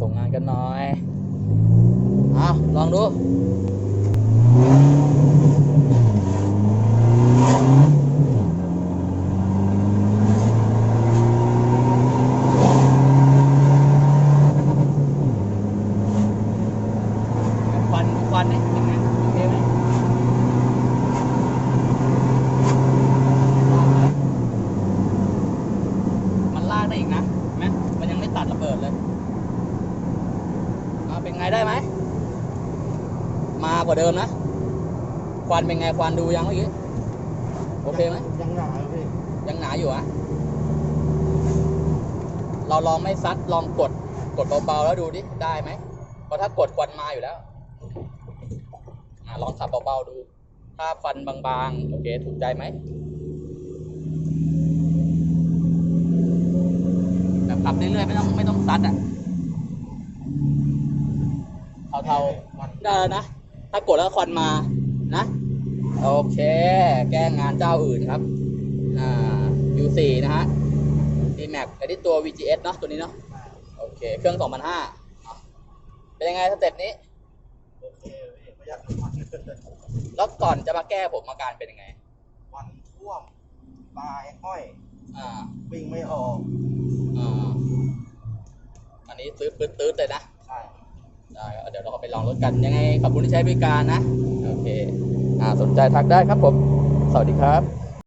ส่งงานกันหน่อยเอาลองดูบันบันนี่เป็นไงโอเคไหมมันลากได้อีกนะเห็นไหมมันยังไม่ตัดระเบิดเลย ไงได้ไหม มากว่าเดิมนะ ควันเป็นไงควันดูยังเมื่อกี้ โอเคไหม ยังหนาอยู่พี่ ยังหนาอยู่อะเราลองไม่ซัดลองกด กดเบาๆแล้วดูดิ ได้ไหมเพราะถ้ากดควันมาอยู่แล้วอะลองขับเบาๆดู ถ้าควันบางๆ โอเค ถูกใจไหมแบบขับเรื่อยๆไม่ต้องไม่ต้องซัดอะ เทาๆได้แล้วนะ ถ้ากดแล้วควันมานะ โอเค แก้งานเจ้าอื่นครับ อ่า U4 นะฮะ D-Max ไอ้ที่ตัว VGS เนาะตัวนี้เนาะโอเค เครื่อง2,500อะเป็นยังไงสเต็ปนี้ โอเคพี่ประหยัดน้ำมันแล้วก่อนจะมาแก้ผมอาการเป็นยังไง วันท่วมปลายห้อย อ่า วิ่งไม่ออก อ่า อันนี้ซื้อปื๊ดตื้ดเลยนะใช่ ได้เดี๋ยวเราไปลองรถกันยังไงขอบคุณที่ใช้บริการนะ โอเค อ่าสนใจทักได้ครับผม สวัสดีครับ